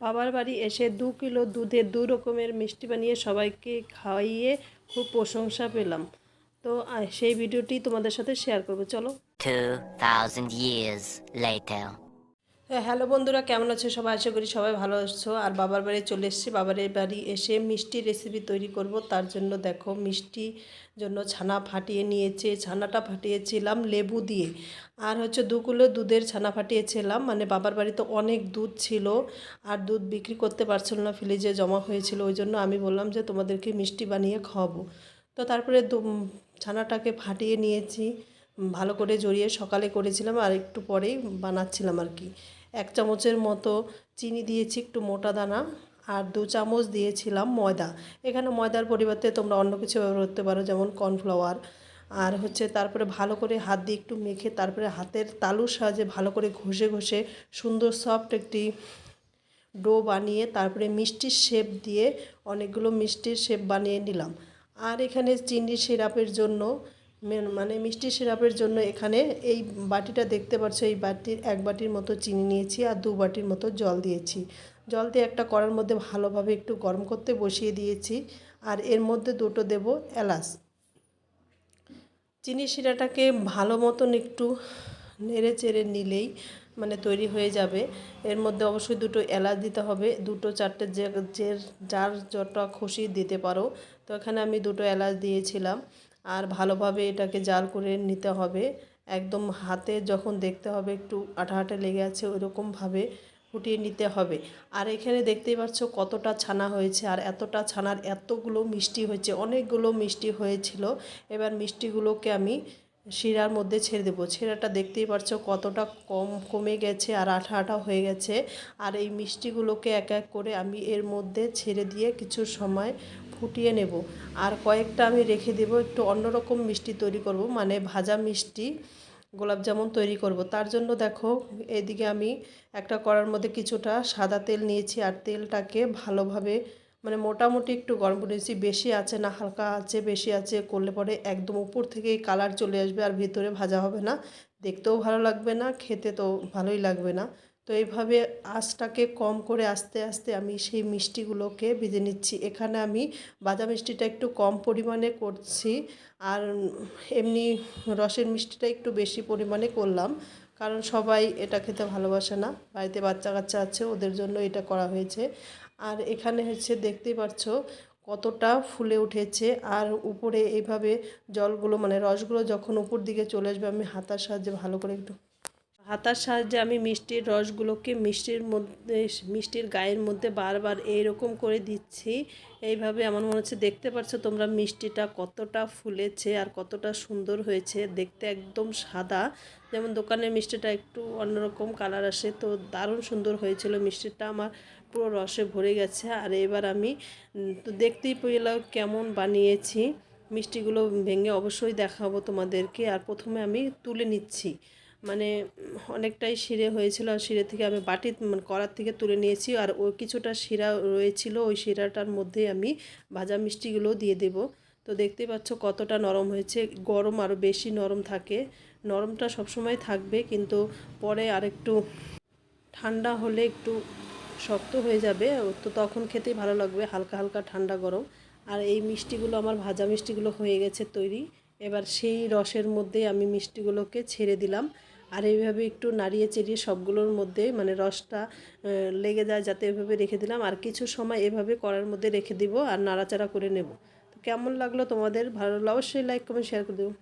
বাবার বাড়ি এসে দু কিলো দুধে দু রকমের মিষ্টি বানিয়ে সবাইকে খাইয়ে খুব প্রশংসা পেলাম। তো সেই ভিডিওটি তোমাদের সাথে শেয়ার করব। চলো। 2,000 years later. হ্যাঁ হ্যালো বন্ধুরা, কেমন আছো সবাই? আশা করি সবাই ভালো আছো। আর বাবার বাড়ি চলে এসেছি। বাবার বাড়ি এসে মিষ্টি রেসিপি তৈরি করব। তার জন্য দেখো মিষ্টি জন্য ছানা ফাটিয়ে নিয়েছে। ছানাটা ফাটিয়েছিলাম লেবু দিয়ে। আর হচ্ছে দু কিলো দুধের ছানা ফাটিয়েছিলাম। মানে বাবার বাড়িতে অনেক দুধ ছিল। আর দুধ বিক্রি করতে পারছিল না, ফ্রিজে জমা হয়েছিল। ওই জন্য আমি বললাম যে তোমাদেরকে মিষ্টি বানিয়ে খাওয়াবো। তো তারপরে ছানাটাকে ফাটিয়ে নিয়েছি। ভালো করে জড়িয়ে সকালে করেছিলাম। আর একটু পরেই বানাচ্ছিলাম আর কি। এক চামচের মতো চিনি দিয়েছি একটু মোটা দানা আর দু চামচ দিয়েছিলাম ময়দা। এখানে ময়দার পরিবর্তে তোমরা অন্য কিছু ব্যবহার করতে পারো, যেমন কর্নফ্লাওয়ার। আর হচ্ছে তারপরে ভালো করে হাত দিয়ে একটু মেখে তারপরে হাতের তালুর সাহায্যে ভালো করে ঘষে ঘষে সুন্দর সফট একটি ডো বানিয়ে তারপরে মিষ্টির শেপ দিয়ে অনেকগুলো মিষ্টির শেপ বানিয়ে নিলাম। আর এখানে চিনি সিরাপের জন্য মেন- মিষ্টি সিরাপের জন্য এখানে এই বাটিটা দেখতে পাচ্ছ এই বাটির এক বাটির মতো চিনি নিয়েছি আর দু বাটির মতো জল দিয়েছি। জল দিয়ে একটা কড়ার মধ্যে ভালোভাবে একটু গরম করতে বসিয়ে দিয়েছি আর এর মধ্যে দুটো দেব এলাচ। চিনি শিরাটাকে ভালো মতন একটু নেড়ে চেড়ে নিলেই মানে তৈরি হয়ে যাবে। এর মধ্যে অবশ্যই দুটো এলাচ দিতে হবে, দুটো চারটে যে যার যটা খুশি দিতে পারো। তো এখানে আমি দুটো এলাচ দিয়েছিলাম। আর ভালোভাবে এটাকে জাল করে নিতে হবে। একদম হাতে যখন দেখতে হবে একটু আঠা আঠা লেগে আছে, ওইরকমভাবে ফুটিয়ে নিতে হবে। আর এখানে দেখতেই পাচ্ছ কতটা ছানা হয়েছে আর এতটা ছানার এতগুলো মিষ্টি হয়েছে, অনেকগুলো মিষ্টি হয়েছিল। এবার মিষ্টিগুলোকে আমি শিরার মধ্যে ছেড়ে দেবো। শিরাটা দেখতেই পাচ্ছ কতটা কম, কমে গেছে আর আঠা আঠা হয়ে গেছে। আর এই মিষ্টিগুলোকে এক এক করে আমি এর মধ্যে ছেড়ে দিয়ে কিছু সময় ফুটিয়ে নেব। আর কয়েকটা আমি রেখে দেবো, একটু অন্যরকম মিষ্টি তৈরি করব মানে ভাজা মিষ্টি, গোলাপ জামুন তৈরি করব। তার জন্য দেখো, এদিকে আমি একটা কড়ার মধ্যে কিছুটা সাদা তেল নিয়েছি, আর তেলটাকে ভালোভাবে মানে মোটামুটি একটু গরম করে নিয়েছি। বেশি আছে না, হালকা আছে, বেশি আছে, করলে পরে একদম উপর থেকেই কালার চলে আসবে আর ভিতরে ভাজা হবে না। দেখতেও ভালো লাগবে না, খেতে তো ভালোই লাগবে না। তো এইভাবে আঁচটাকে কম করে আস্তে আস্তে আমি সেই মিষ্টিগুলোকে ভেজে নিচ্ছি। এখানে আমি ভাজা মিষ্টিটা একটু কম পরিমাণে করছি আর এমনি রসের মিষ্টিটা একটু বেশি পরিমাণে করলাম কারণ সবাই এটা খেতে ভালোবাসে না। বাড়িতে বাচ্চা কাচ্চা আছে, ওদের জন্য এটা করা হয়েছে। আর এখানে হচ্ছে দেখতেই পাচ্ছ কতটা ফুলে উঠেছে আর উপরে এইভাবে জলগুলো মানে রসগুলো যখন উপর দিকে চলে আসবে আমি হাতার সাহায্যে ভালো করে একটু হাতার সাহায্যে আমি মিষ্টির রসগুলোকে মিষ্টির মধ্যে, মিষ্টির গায়ের মধ্যে বারবার এইরকম করে দিচ্ছি। এইভাবে আমার মনে হচ্ছে দেখতে পাচ্ছ তোমরা মিষ্টিটা কতটা ফুলেছে আর কতটা সুন্দর হয়েছে। দেখতে একদম সাদা। যেমন দোকানের মিষ্টিটা একটু অন্যরকম কালার আসে, তো দারুণ সুন্দর হয়েছিল। মিষ্টিটা আমার পুরো রসে ভরে গেছে। আর এবার আমি তো দেখতেই পেলাম কেমন বানিয়েছি। মিষ্টিগুলো ভেঙে অবশ্যই দেখাবো তোমাদেরকে। আর প্রথমে আমি তুলে নিচ্ছি। মানে অনেকটাই শিরে হয়েছিল আর শিরে থেকে আমি বাটি মানে কড়ার থেকে তুলে নিয়েছি আর ওই কিছুটা শিরা রয়েছিল, ওই শিরাটার মধ্যে আমি ভাজা মিষ্টিগুলো দিয়ে দেব। তো দেখতে পাচ্ছ কতটা নরম হয়েছে, গরম আরও বেশি নরম থাকে। নরমটা সবসময় থাকবে কিন্তু পরে আরেকটু ঠান্ডা হলে একটু শক্ত হয়ে যাবে, তো তখন খেতেই ভালো লাগবে, হালকা হালকা ঠান্ডা গরম। আর এই মিষ্টিগুলো আমার ভাজা মিষ্টিগুলো হয়ে গেছে তৈরি। এবার সেই রসের মধ্যে আমি মিষ্টিগুলোকে ছেড়ে দিলাম। আর এইভাবে একটু নাড়িয়ে চেড়িয়ে সবগুলোর মধ্যে মানে রসটা লেগে যায় যাতে এভাবে রেখে দিলাম। আর কিছু সময় এভাবে করার মধ্যে রেখে দিব আর নাড়াচাড়া করে নেব। তো কেমন লাগল তোমাদের? ভালো লাগলে? অবশ্যই লাইক কমেন্ট শেয়ার করে দেবো